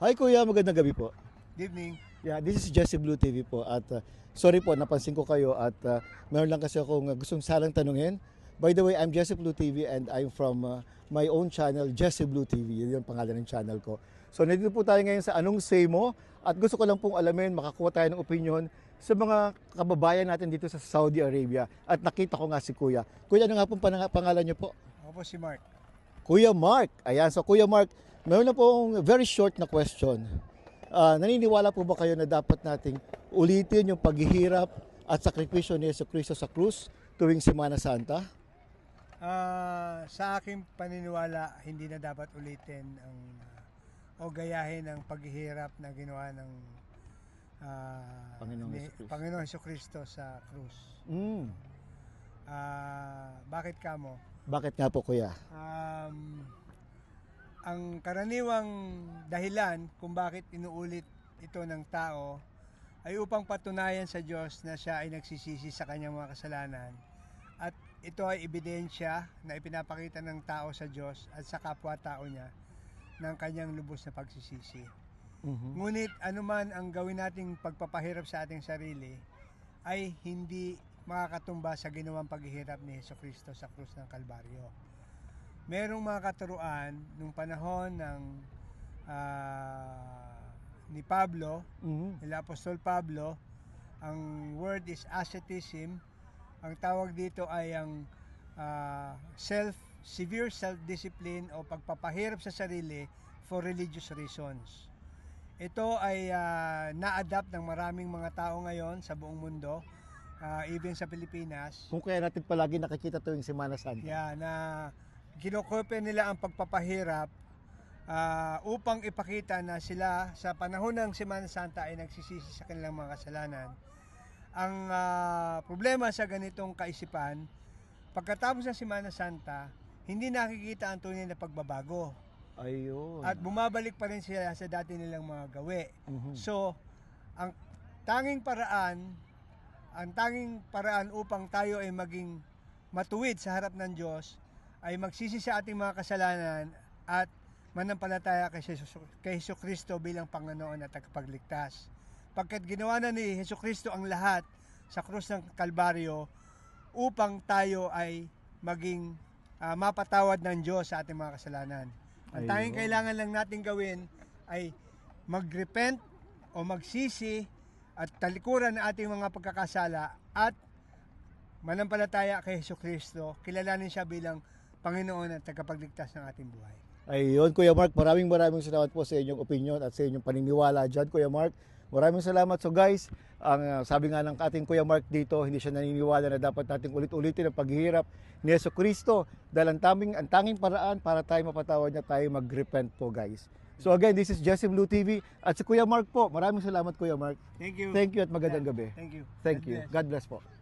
Hi Kuya, magandang gabi po. Good evening. Yeah, this is Jesse Blue TV po at uh, sorry po napansin ko kayo at uh, meron lang kasi akong uh, gustong salang tanungin. By the way, I'm Jesse Blue TV and I'm from uh, my own channel, Jesse Blue TV. Yun yung pangalan ng channel ko. So nandito po tayo ngayon sa Anong Say Mo at gusto ko lang pong alamin, makakuha tayo ng opinion sa mga kababayan natin dito sa Saudi Arabia. At nakita ko nga si Kuya. Kuya, ano nga pong pangalan niyo po? Ako po si Mark. Kuya Mark. Ayan, so Kuya Mark, meron na pong very short na question. Ah, naniniwala po ba kayo na dapat nating ulitin yung paghihirap at sakripisyo ni Yeso Cristo sa krus tuwing Semana Santa? Ah, sa aking paniniwala, hindi na dapat ulitin ang o gayahin ang paghihirap na ginawa ng ah, Panginoong ni- Jesucristo. Panginoong Jesucristo sa krus. Mm. Ah, bakit kamo? Bakit nga po Kuya? Um, ang karaniwang dahilan kung bakit inuulit ito ng tao ay upang patunayan sa Diyos na siya ay nagsisisi sa kanyang mga kasalanan. At ito ay ebidensya na ipinapakita ng tao sa Diyos at sa kapwa-tao niya ng kanyang lubos na pagsisisi. Mhm. Ngunit anuman ang gawin nating pagpapahirap sa ating sarili ay hindi makakatumba sa ginawang paghihirap ni Heso Kristo sa krus ng Kalbaryo. Merong mga katuruan nung panahon ng ah, ni Pablo, Mhm. nila Apostol Pablo, ang word is asceticism. Ang tawag dito ay ang ah, self severe self-discipline o pagpapahirap sa sarili for religious reasons. Ito ay ah, na-adapt ng maraming mga tao ngayon sa buong mundo, ah, even sa Pilipinas. Kung kaya natin palagi nakikita tuwing Semana Santa. Yeah, na kinokopya nila ang pagpapahirap ah, upang ipakita na sila sa panahon ng Semana Santa ay nagsisisi sa kanilang mga kasalanan. Ang ah, problema sa ganitong kaisipan, pagkatapos ng Semana Santa, hindi nakikita ang tunay na pagbabago. Ayun. At bumabalik pa rin sila sa dati nilang mga gawi. Mhm. So, ang tanging paraan, ang tanging paraan upang tayo ay maging matuwid sa harap ng Diyos ay magsisi sa ating mga kasalanan at manampalataya kay Jesus, kay Hesus Kristo bilang Panginoon at tagapagligtas. Pagkat ginawa na ni Hesus Kristo ang lahat sa krus ng Kalbaryo upang tayo ay maging ah, mapatawad ng Diyos sa ating mga kasalanan. Ang tanging kailangan lang natin gawin ay mag-repent o magsisi at talikuran ng ating mga pagkakasala at manampalataya kay Hesus Kristo, kilalanin siya bilang Panginoon at tagapagligtas ng ating buhay. Ayun, Kuya Mark, maraming maraming salamat po sa inyong opinion at sa inyong paniniwala dyan, Kuya Mark. Maraming salamat. So guys, ang uh, sabi nga ng ating Kuya Mark dito, hindi siya naniniwala na dapat nating ulit-ulitin ang paghihirap ni Yeso Kristo dahil ang tanging, ang tanging paraan para tayo mapatawad niya tayo mag-repent po guys. So again, this is Jesse Blue TV at si Kuya Mark po. Maraming salamat Kuya Mark. Thank you. Thank you at magandang gabi. Thank you. Thank God you. bless. God bless po.